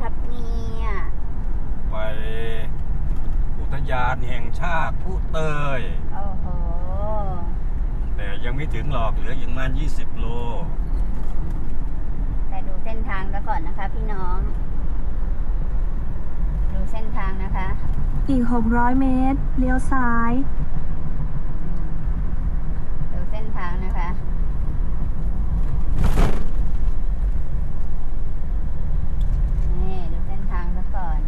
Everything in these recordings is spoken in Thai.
ครับเนี่ย ไป อุทยานแห่งชาติผู้เตย โอ้โห แต่ยังไม่ถึงหรอกเหลืออีกประมาณ20 โล แต่ดูเส้นทางแล้วก่อนนะคะ พี่น้อง ดูเส้นทางนะคะ อีก 600 เมตร เลี้ยวซ้าย ดูเส้นทางนะคะ นี่ดูเส้นทางซะก่อน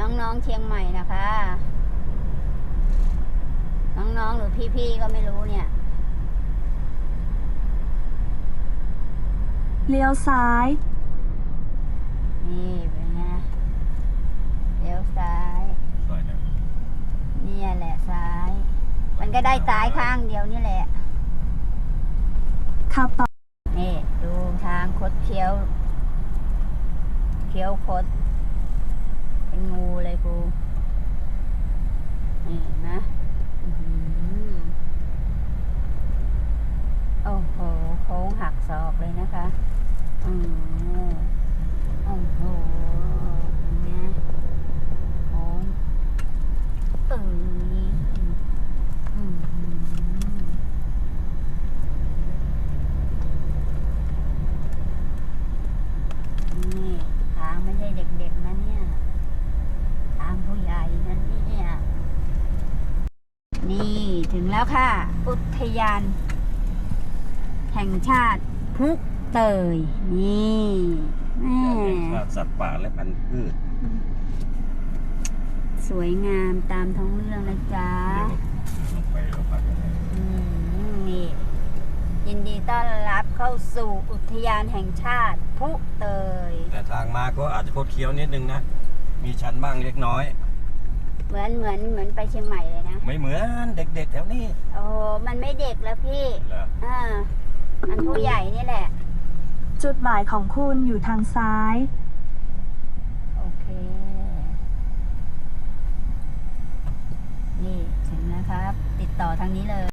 น้องๆเชียงใหม่นะคะ น้องๆหรือพี่ๆก็ไม่รู้เนี่ย เลี้ยวซ้าย นี่เป็นไงเลี้ยวซ้ายเนี่ยแหละซ้าย มันก็ได้ซ้ายข้างเดียวนี่แหละ ขับต่อนี่ ดูทางคดเคี้ยว เคี้ยวคด เป็นงูเลยครูนี่นะโอ้โหโค้งหักศอกเลยนะคะ อืมโอ้โหเป็นไงโค้งตึงอืม นี่ทางไม่ใช่เด็กๆนะเนี่ย ทางผู้ใหญ่นะเนี่ย นี่ถึง แล้วค่ะ อุทยาน แห่งชาติพุเตย นี่แม่ชาติสัตว์ป่าและพันธุ์พืชสวยงามตามท้องเรื่องนะจ๊ะเดี๋ยวลงไปเราพักกันเลยอืมนี่ยินดีต้อนรับเข้าสู่อุทยานแห่งชาติพุเตย แต่ทางมาก็อาจจะคดเคี้ยวนิดนึงนะ มีชันบ้างเล็กน้อย เหมือนเหมือนเหมือนไปเชียงใหม่เลยนะ ไม่เหมือนเด็กๆแถวนี้โอ้โหมันไม่เด็กแล้วพี่เหรออ่ามันผู้ใหญ่นี่แหละ จุดหมายของคุณอยู่ทางซ้าย โอเค นี่ถึงนะครับ ติดต่อทางนี้เลย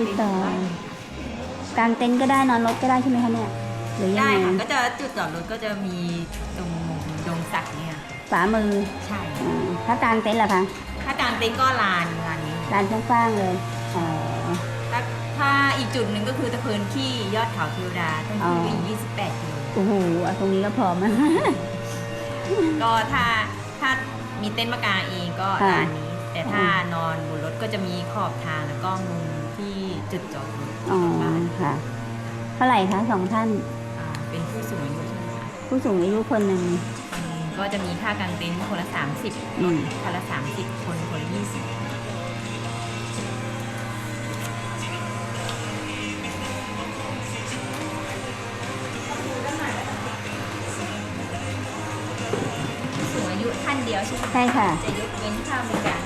ติดต่อกลางเต็นท์ก็ได้นอนรถก็ได้ใช่ไหมคะเนี่ย หรือยังได้ไงค่ะก็จะจุดจอดรถก็จะมีตรงดง สักเนี่ยฝามือใช่อ่าถ้ากลางเต็นท์ล่ะคะถ้ากลางเต็นท์ก็ลานลานนี้ลานฟ้างๆเลยอ๋อ ถ้าถ้าอีกจุดหนึ่งก็คือตะเพินขี้ยอดเขาเทวดาต้องอ๋อขึ้นไปอีก28กิโลโอ้โหอะตรงนี้ก็พร้อมก็ถ้าถ้ามีเต็นท์มากางเองก็ค่ะ ลานนี้ แต่ถ้านอนบนรถก็จะมีขอบทางแล้วก็มุมที่จุดจอดรถอ๋อค่ะ เท่าไหร่คะสองท่านาเป็นผู้สูงอายุใช่ไหมคะผู้สูงอายุคนหนึ่งอืม ก็จะมีค่ากางเต็นท์คนละ30อืม คนละ30คนคนละ20ผู้สูงอายุท่านเดียวใช่ไหมใช่ค่ะ จะยกเว้นค่าบริการ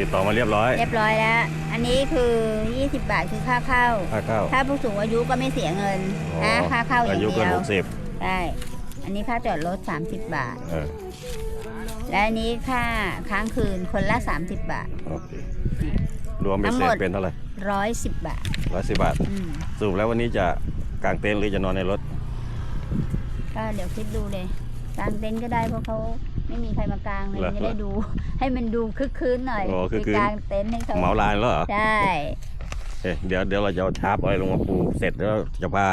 ติดต่อมาเรียบร้อย เรียบร้อยแล้ว อันนี้คือ 20 บาทคือค่าเข้า ค่าเข้า ถ้าผู้สูงอายุก็ไม่เสียเงินอ๋อนะ ค่าเข้าอย่างอายุเดีเกินยวหกสิบใช่ อันนี้ค่าจอดรถ 30 บาท เออ และอันนี้ค่าค้างคืนคนละ 30 บาท โอเค รวมเป็นทั้งเสหมร็จดเป็นเท่าไหร่110บาทร้อยสิบบาท อืมสรุปแล้ววันนี้จะกางเต็นท์หรือจะนอนในรถ ก็เดี๋ยวคิดดูเลยกางเต็นท์ก็ได้เพราะเขา ไม่มีใครมากางเลยเหรอจะได้ดู ให้มันดูคึกคืนหน่อยโอ้คึกคืนกางเต็นท์ให้เขาเหมาลานแล้วเหรอใช่เอ๊ะเดี๋ยวเดี๋ยวเราจะเอาชาร์ปอะไรลงมาปูเสร็จแล้วจะพา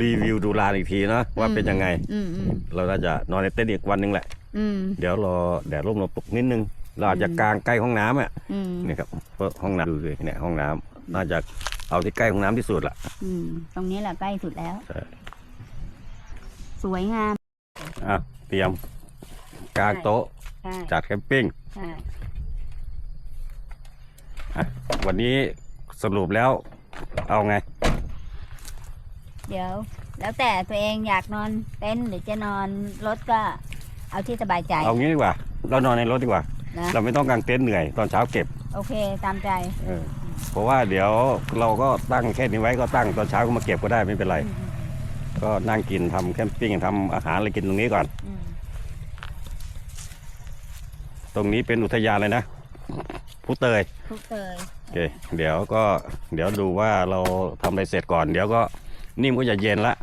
รีวิวดูลานอีกทีนะว่าเป็นยังไง อืมอืมเราน่าจะนอนในเต็นท์อีกวันหนึงแหละ อืมเดี๋ยวรอแดดร่มลมตกนิดนึง เราอาจจะกางใกล้ห้องน้ำอะอืมนี่ครับเพราะห้องน้ำดูสิเนี่ยห้องน้ำน่าจะเอาที่ใกล้ห้องน้ำที่สุดละอืมตรงนี้แหละใกล้สุดแล้ว ใช่สวยงาม อะเตรียม กางโต๊ะ ใช่จัดแคมปิ้งใช่อะวันนี้สรุปแล้วเอาไง เดี๋ยว แล้วแต่ตัวเองอยากนอนเต็นท์หรือจะนอนรถก็เอาที่สบายใจเอางี้ดีกว่า เรานอนในรถดีกว่า นะเราไม่ต้องกางเต็นท์เหนื่อยตอนเช้าเก็บโอเคตามใจ เออเพราะว่าเดี๋ยวเราก็ตั้งแค่นี้ไว้ก็ตั้งตอนเช้าก็มาเก็บก็ได้ไม่เป็นไร อืม ก็นั่งกินทำแคมปิ้งทำอาหารอะไรกินตรงนี้ก่อน อืม ตรงนี้เป็นอุทยานเลยนะผู้เตยทุกเตยโอเคเดี๋ยวก็เดี๋ยวดูว่าเราทำอะไรเสร็จก่อน เดี๋ยวก็นิ่มก็จะเย็นละ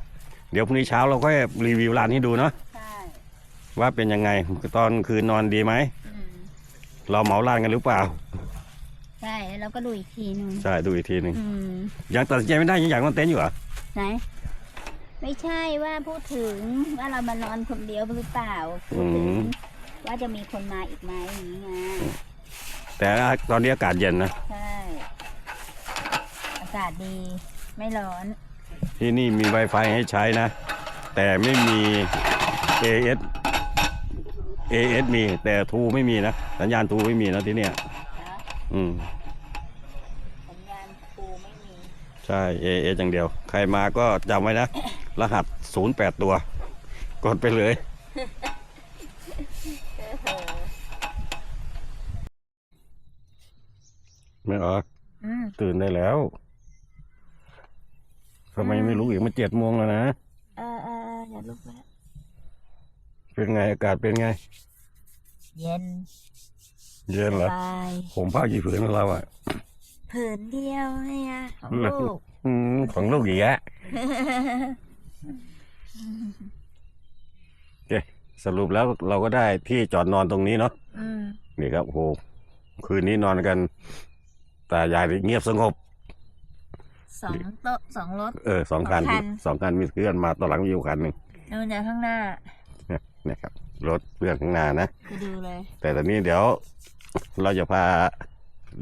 เดี๋ยวพรุ่งนี้เช้าเราก็รีวิวร้านให้ดูเนาะใช่ว่าเป็นยังไงตอนคืนนอนดีไหมอืมเราเหมาร้านกันหรือเปล่า ใช่แล้วเราก็ดูอีกทีหนึงใช่ดูอีกทีหนึ่งอืมยังตัดสินใจไม่ได้ยังอยากนอนเต็นท์อยู่เหรอไหนไม่ใช่ว่าพูดถึงว่าเรามานอนคนเดียวหรือเปล่าพูดถึง ว่าจะมีคนมาอีกไหมอย่างนี้ไงแต่ตอนนี้อากาศเย็นนะ ใช่ อากาศดีไม่ร้อน ที่นี่มี Wi-Fi ให้ใช้นะ แต่ไม่มี AS AS มี แต่ทูไม่มีนะ สัญญาณทูไม่มีนะที่เนี่ยนะอืม สัญญาณปูไม่มี ใช่ AS อย่างเดียว ใครมาก็จำไว้นะ รหัส 08 ตัว กดไปเลย เออเหอะ ไม่ออกอืมตื่นได้แล้วทำไมไม่รู้อีกมันเจ็ดโมงแล้วนะเออเออเอออย่าลุกแล้วเป็นไงอากาศเป็นไง เย็น เย็นเหรอสบายผมผ้ากี่ผืนของเราอะผืนเดียวเนี่ยของเหรอลูกอืมของลูกอีกแล้วโอเคสรุปแล้วเราก็ได้ที่จอดนอนตรงนี้เนาะอืมนี่ครับโอ้โหคืนนี้นอนกัน ตายายเงียบสงบ สองโต๊ะสองรถ เออสองคันสองคัน สองคันมีเพื่อนมาตอนหลังมีอยู่คันหนึ่งดูเนี่ยข้างหน้านะครับรถเพื่อนข้างหน้านะคือดูเลย แต่ตอนนี้เดี๋ยวเราจะพา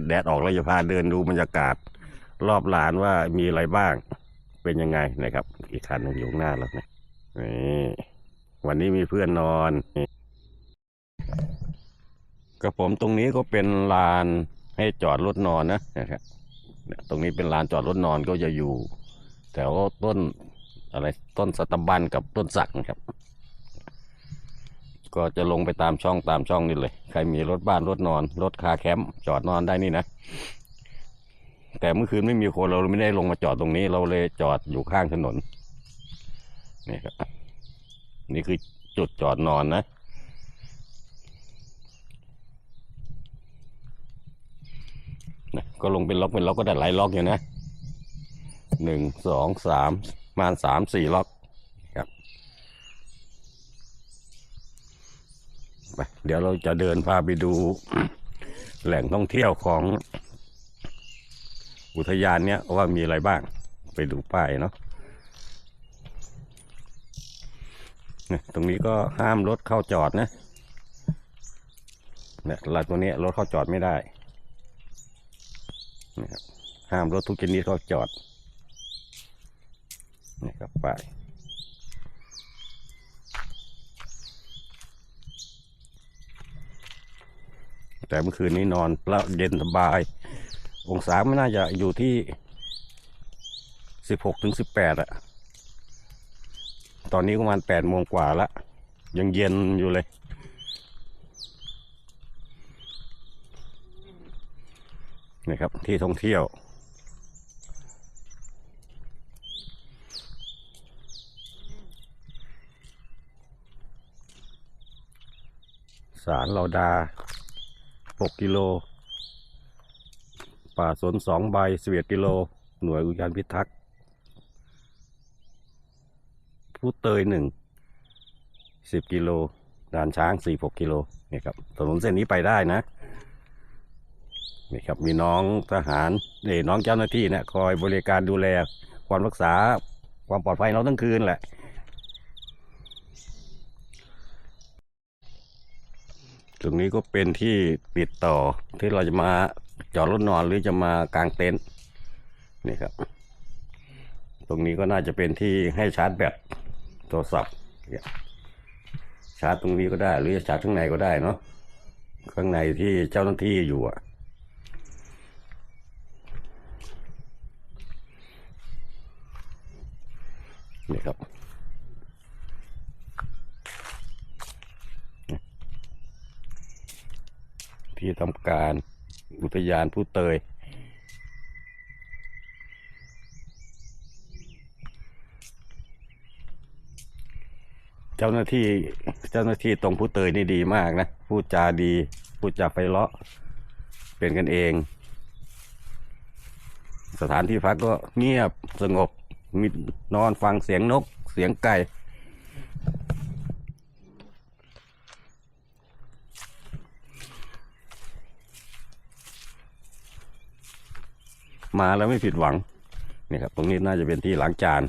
แดดออกเราจะพาเดินดูบรรยากาศ รอบลานว่ามีอะไรบ้าง เป็นยังไงนะครับ อีกคันหนึงอยู่ข้างหน้าแล้วนะนี่วันนี้มีเพื่อนนอนนี่กับผมตรงนี้ก็เป็นลาน ให้จอดรถนอนนะนะครับเนี่ยตรงนี้เป็นลานจอดรถนอนก็จะอยู่ แถวต้นอะไรต้นสตบันกับต้นสักนะครับ ก็จะลงไปตามช่องตามช่องนี่เลย ใครมีรถบ้านรถนอน รถคาแคมป์จอดนอนได้นี่นะ แต่เมื่อคืนไม่มีคนเราไม่ได้ลงมาจอดตรงนี้ เราเลยจอดอยู่ข้างถนนนี่ครับนี่คือจุดจอดนอนนะ นะก็ลงเป็นล็อกเป็นล็อกก็ได้หลายล็อกอยู่นะหนึ่งสองสามมาสามสี่ล็อกครับไปเดี๋ยวเราจะเดินพาไปดูแหล่งท่องเที่ยวของอุทยานเนี้ยว่ามีอะไรบ้าง ไปดูป้ายเนาะตรงนี้ก็ห้ามรถเข้าจอดนะเนี่ยลานตัวนี้รถเข้าจอดไม่ได้ นะครับห้ามรถทุกชนิดเข้าจอดนี่ครับป้ายแต่เมื่อคืนนี้นอนแล้วเย็นสบาย องศาไม่น่าจะอยู่ที่สิบหกถึงสิบแปดอะตอนนี้ประมาณแปดโมงกว่าละยังเย็นอยู่เลย นี่ครับ ที่ท่องเที่ยว สารเราดาหกกิโล ป่าสนสองใบสเอ็ดกิโล หน่วยอุทยานพิทักษ์ผู้เตยหนึ่งสิบกิโลด่านช้างสี่หกกิโลเนี่ยครับถนนเส้นนี้ไปได้นะ นี่ครับมีน้องทหารนี่น้องเจ้าหน้าที่เนี่ยคอยบริการดูแลความรักษาความปลอดภัยเราทั้งคืนแหละ ตรงนี้ก็เป็นที่ติดต่อที่เราจะมาจอดรถนอนหรือจะมากางเต็นท์นี่ครับ ตรงนี้ก็น่าจะเป็นที่ให้ชาร์จแบตโทรศัพท์ชาร์จตรงนี้ก็ได้ หรือจะชาร์จข้างในก็ได้เนาะข้างในที่เจ้าหน้าที่อยู่อะ นี่ครับที่ทำการอุทยานผู้เตยจเจ้าหน้าที่เจ้าหน้าที่ตรงผู้เตยนี่ดีมากนะพูดจาดี พูดจาไพเราะเป็นกันเอง สถานที่พักก็เงียบสงบ มีนอนฟังเสียงนก เสียงไก่ มาแล้วไม่ผิดหวังนี่ครับ ตรงนี้น่าจะเป็นที่ล้างจาน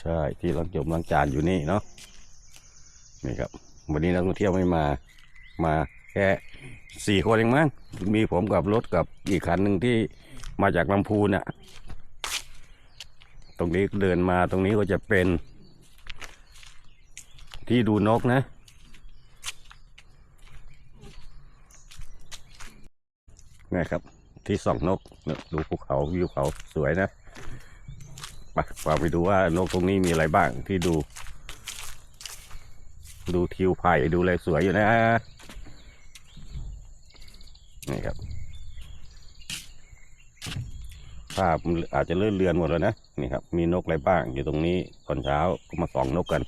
ใช่ที่ล้างจมล้างจานอยู่นี่เนาะนี่ครับ วันนี้นักท่องเที่ยวไม่มามาแค่ สี่คนเองมั้งมีผมกับรถกับอีกคันหนึ่งที่มาจากลำพูนน่ะ ตรงนี้เดินมาตรงนี้ก็จะเป็น ที่ดูนกนะ นะครับ ที่ส่องนกดูภูเขาวิวเขาสวยนะไปพาไปดูว่านกตรงนี้มีอะไรบ้างที่ดู ดูทิวไผ่ดูอะไรสวยอยู่นะ นี่ครับภาพมันอาจจะเลื่อนเลือนหมดแล้วนะนี่ครับ มีนกอะไรบ้างอยู่ตรงนี้ตอนเช้าก็มาส่องนกกัน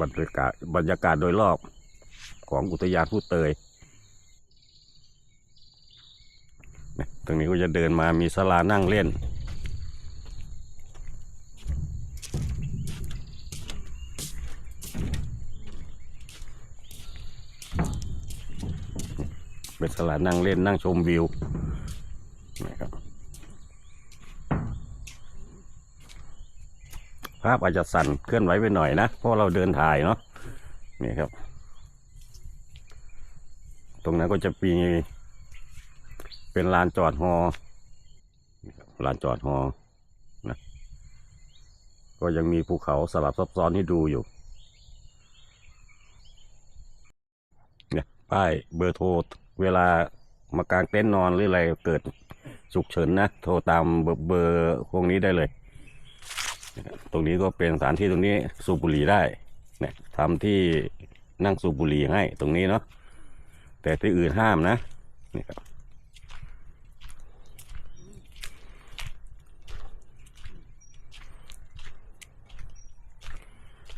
บรรยากาศบรรยากาศโดยรอบของอุทยานผู้เตยเนี่ยตรงนี้ก็จะเดินมามีศาลานั่งเล่น เป็นศาลานั่งเล่นนั่งชมวิวนะครับภาพอาจจะสั่นเคลื่อนไหวไปหน่อยนะเพราะเราเดินถ่ายเนาะนี่ครับ ตรงนั้นก็จะมีเป็นลานจอดฮอลานจอดฮอนะก็ยังมีภูเขาสลับซับซ้อนให้ดูอยู่เนี่ยป้ายเบอร์โทร เวลามากางเต็นท์นอนหรืออะไรเกิดฉุกเฉินนะ โทรตามเบอร์เบอร์พวกนี้ได้เลย ตรงนี้ก็เป็นสถานที่ตรงนี้สูบบุหรี่ได้เนี่ยทำที่นั่งสูบบุหรี่ให้ตรงนี้เนาะแต่ที่อื่นห้ามนะนี่ครับ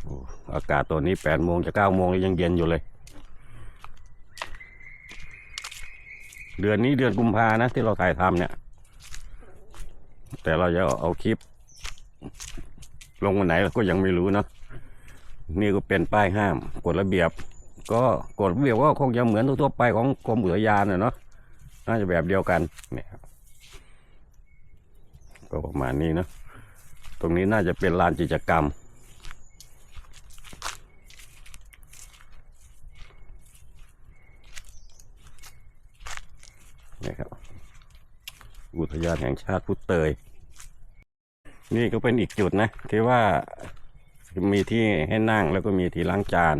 โอ้อากาศตัวนี้แปดโมงจะเก้าโมงยังเย็นอยู่เลย เดือนนี้เดือนกุมภานะที่เราถ่ายทำเนี่ย แต่เราจะเอาคลิป ลงวันไหนเราก็ยังไม่รู้เนะนี่ก็เป็นป้ายห้ามกฎระเบียบ ก็กฎระเบียบก็คงจะเหมือนทั่วไปของกรมอุทยานนะเนาะน่าจะแบบเดียวกันเนี่ยครับก็ประมาณนี้นะตรงนี้น่าจะเป็นลานกิจกรรม นี่ครับ อุทยานแห่งชาติพุทเตย นี่ก็เป็นอีกจุดนะที่ว่ามีที่ให้นั่งแล้วก็มีที่ล้างจาน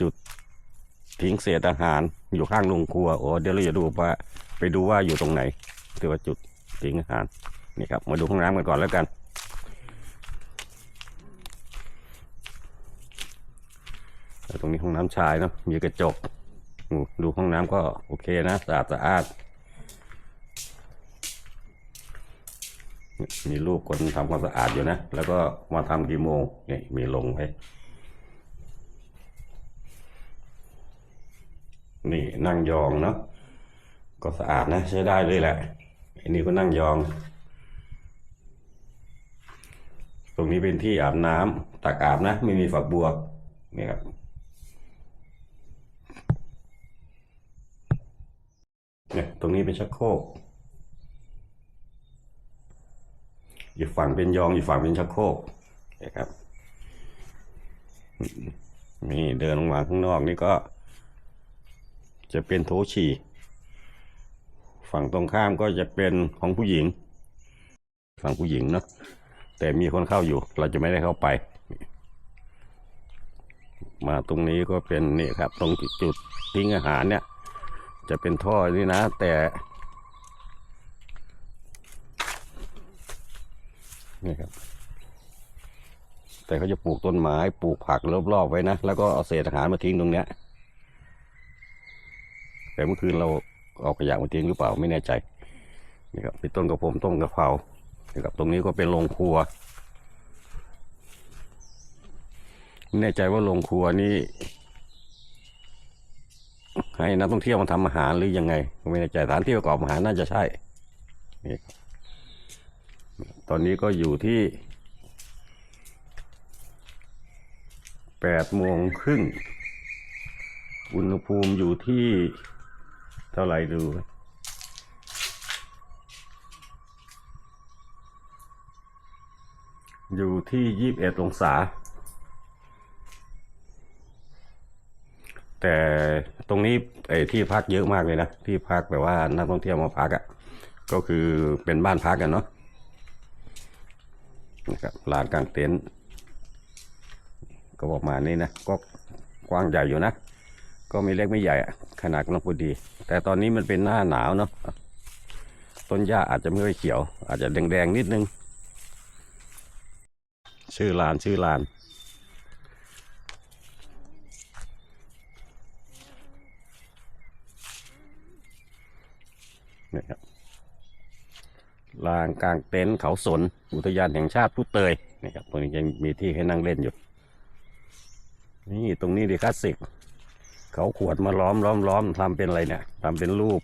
จุดทิ้งเศษอาหารอยู่ข้างโรงครัวโอ้เดี๋ยวเราจะดูว่าไปดูว่าอยู่ตรงไหนที่ว่าจุดทิ้งอาหารนี่ครับมาดูห้องน้ำกันก่อนแล้วกัน ตรงนี้ห้องน้ำชายเนาะมีกระจก ดูห้องน้ำก็โอเคนะสะอาดสะอาด มีรูปคนทำความสะอาดอยู่นะ แล้วก็มาทำกี่โมงนี่มีลงไว้นี่นั่งยองเนาะก็สะอาดนะใช้ได้เลยแหละอันนี้ก็นั่งยอง ตรงนี้เป็นที่อาบน้ำตักอาบนะ ไม่มีฝักบัวนี่ครับ เนี่ยตรงนี้เป็นชักโครกอีกฝั่งเป็นยองอีกฝั่งเป็นชักโครกนะครับนี่เดินลงมาข้างนอกนี่ก็ จะเป็นโถฉี่ฝั่งตรงข้ามก็จะเป็นของผู้หญิง ฝั่งผู้หญิงเนาะแต่มีคนเข้าอยู่ เราจะไม่ได้เข้าไป มาตรงนี้ก็เป็นนี่ครับ ตรงจุดทิ้งอาหารเนี่ย จะเป็นท่อนี่นะ แต่ นี่ครับ แต่เขาจะปลูกต้นไม้ปลูกผักรอบๆไว้นะ แล้วก็เอาเศษอาหารมาทิ้งตรงเนี้ย แต่เมื่อคืนเราเอาขยะมาทิ้งหรือเปล่าไม่แน่ใจนี่ครับมีต้นกระผมต้นกระเพรานี่ครับตรงนี้ก็เป็นโรงครัวไม่แน่ใจว่าโรงครัวนี่ ให้นักท่องเที่ยวมาทำอาหารหรือยังไงไม่แน่ใจสถานที่ประกอบอาหารน่าจะใช่นี่ตอนนี้ก็อยู่ที่แปดโมงครึ่งอุณหภูมิอยู่ที่เท่าไหร่ดูอยู่ที่ยี่สิบเอ็ดองศา แต่ ตรงนี้ไอ้ที่พักเยอะมากเลยนะที่พักแบบว่านักท่องเที่ยวมาพักอะ่ะก็คือเป็นบ้านพักกันเนาะนะครับลานกลางเต็นท์ก็ประมาณนี้นะก็กว้างใหญ่อยู่นะก็ไม่เล็กไม่ใหญ่อะขนาดกำลังพอดี แต่ตอนนี้มันเป็นหน้าหนาวเนาะต้นหญ้าอาจจะไม่ค่อยเขียว อาจจะแดงๆนิดนึง ชื่อลานชื่อลาน ลานกลางเต็นท์เขาสน อุทยานแห่งชาติผู้เตยนี่ครับตรงนี้ยังมีที่ให้นั่งเล่นอยู่ นี่ตรงนี้ดีคลาสสิก เขาขวดมาล้อมล้อมล้อมทำเป็นอะไรเนี่ยทำเป็นรูป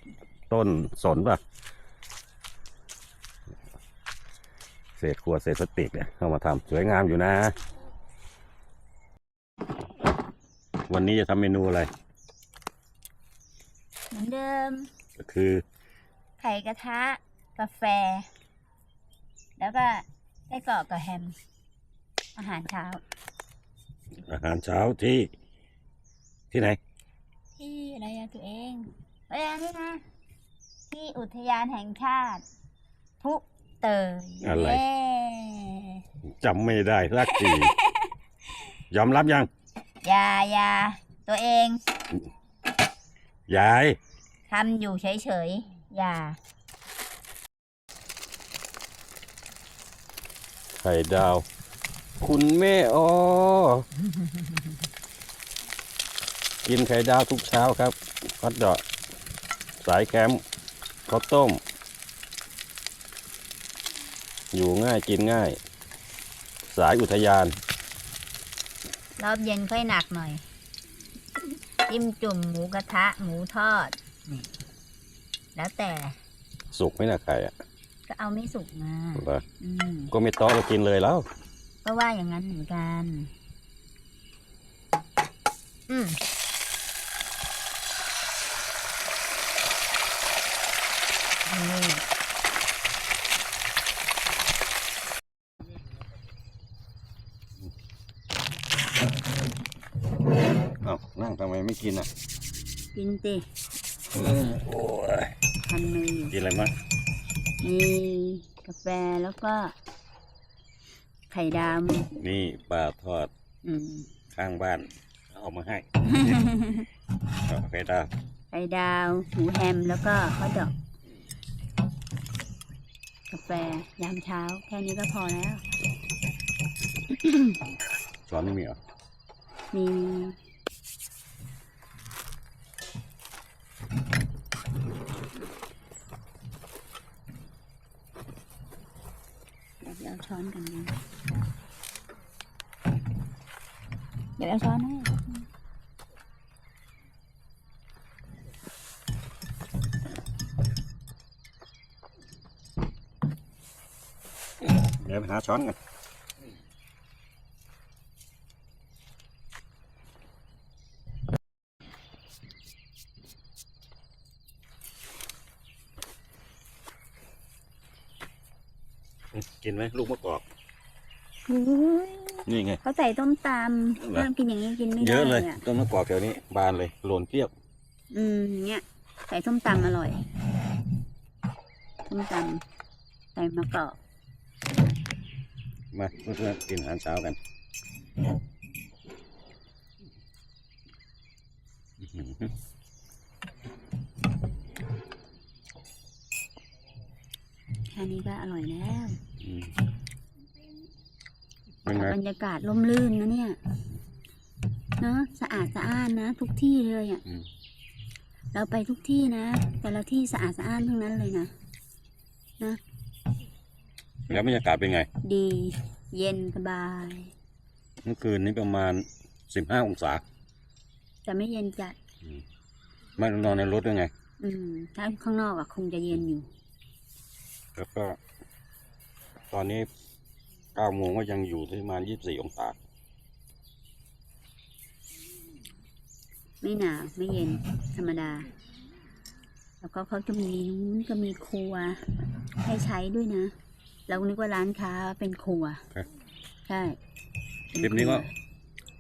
ต้นสนป่ะ เศษขวดเศษพลาสติกเนี่ยเข้ามาทำสวยงามอยู่นะ วันนี้จะทำเมนูอะไร เหมือนเดิม ก็คือ ไข่กระทะ กาแฟ แล้วก็ไส้กรอกกับแฮม อาหารเช้า อาหารเช้าที่ที่ไหน ที่อะไรอะตัวเองเอ้ยอันนี่นะที่อุทยานแห่งชาติพุเตยอะไร เย้จำไม่ได้สักที ยอมรับยัง อยาอยาตัวเองยาย ทำอยู่เฉยๆอย่า ข่ดาว คุณแม่ออกินไข่ดาวทุกเช้าครับฮอตดอกสายแคมป์ข้าวต้ม อยู่ง่ายกินง่าย สายอุทยาน รอบเย็นค่อยหนักหน่อย จิ้มจุ่มหมูกระทะ หมูทอดนี่แล้วแต่ สุกไหมนะไข่อะ ก็เอาไม่สุกมาเหรออืมก็ไม่ต้องเรากินเลยแล้ว ก็ว่าอย่างนั้นเหมือนกัน อืมนี่อ้าวนั่งทำไมไม่กินอะกินสิโอ้ยพันมืออยู่กินอะไรมั้ง มีกาแฟแล้วก็ ไข่ดนี่ปลาทอดำอืมข้างบ้าน เอามาให้ เอาไข่ดาวไข่ดาวหมูแฮมแล้วก็ข้าวดอก กาแฟยามเช้า แค่นี้ก็พอแล้ว ช้อนไม่มีเหรอมีเดี๋ยวเอา ช้อนกันนะเดี๋ยวเอาช้อนให้เดี๋ยวไปหาช้อนกัน กินไหมลูกมะกอกอุ๊ยนี่ไง เขาใส่ต้มตเหรอำห้ามกินอย่างนี้กินไม่ได้เยอะเลยอะต้นมะกอกแถวนี้ บานเลยหล่นเปรี้ยวอืมเนี่ยใส่ส้มตำอร่อยส้มตำใส่มะกอก มาเพื่อนๆกินอาหารเช้ากันอื้อหือแค่นี้ก็อร่อยแล้วอืมเป็นไง บรรยากาศร่มรื่นนะเนี่ยเนาะสะอาดสะอ้านนะ ทุกที่เลยอะ่ะอืมเราไปทุกที่นะ แต่ละที่สะอาดสะอ้านทั้งนั้นเลยนะแล้วบรรยากาศเป็นไง ดี เย็นสบาย เมื่อคืนนี้ประมาณสิบห้าองศา แต่ไม่เย็นจัดไม่นอนในรถด้วยไง อืมถ้าข้างนอกอะคงจะเย็นอยู่ แล้วก็ ตอนนี้เก้าโมงก็ยังอยู่ที่ประมาณยี่สิบสี่องศา ไม่หนาวไม่เย็นธรรมดา แล้วก็เขาจะมีนู้นก็มีครัว ให้ใช้ด้วยนะ เรานึกว่าร้านค้าเป็นครัวครับ ใช่คลิปนี้ก็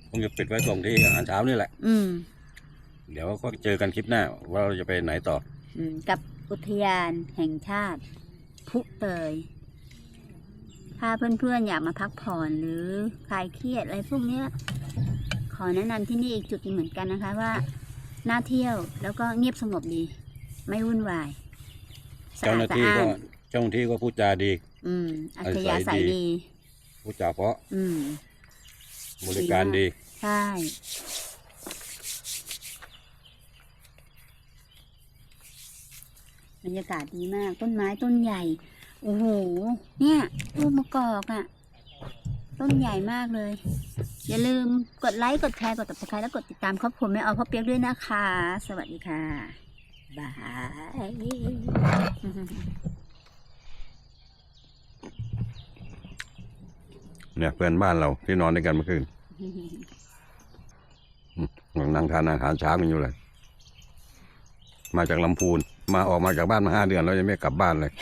คงจะปิดไว้ตรงที่อาหารเช้านี่แหละ อืม เดี๋ยวก็เจอกันคลิปหน้า ว่าเราจะไปไหนต่อ อืมกับอุทยานแห่งชาติพุเตย ถ้าเพื่อนๆอยากมาพักผ่อนหรือคลายเครียดอะไรพวกเนี้ยขอแนะนำที่นี่อีกจุดหนึงเหมือนกันนะคะว่าน่าเที่ยวแล้วก็เงียบสงบดี ไม่วุ่นวายสะเจ้าอาหดน้าสะที่อ้าก็นเจ้าหน้าที่ก็พูดจาดี อืมอัธยาศัยดีพูดจาเพราะ อืมบริการดีใช่บรรยากาศดีมากต้นไม้ต้นใหญ่ โอ้โห เนี่ยลูกมะกอกอะ่ะ ต้นใหญ่มากเลย อย่าลืมกดไลค์กดแชร์กดติดตามและกดติดตามครอบครัวแม่ออพ่อเปียกด้วยนะคะ สวัสดีค่ะ บายเนี่ยเพื่อนบ้านเราที่นอนด้วยกันเมื่อคืนอืมยังนั่งทานอาหารเช้ากันอยู่เลย มาจากลำพูน มาออกมาจากบ้านมาห้าเดือนแล้วยังไม่กลับบ้านเลย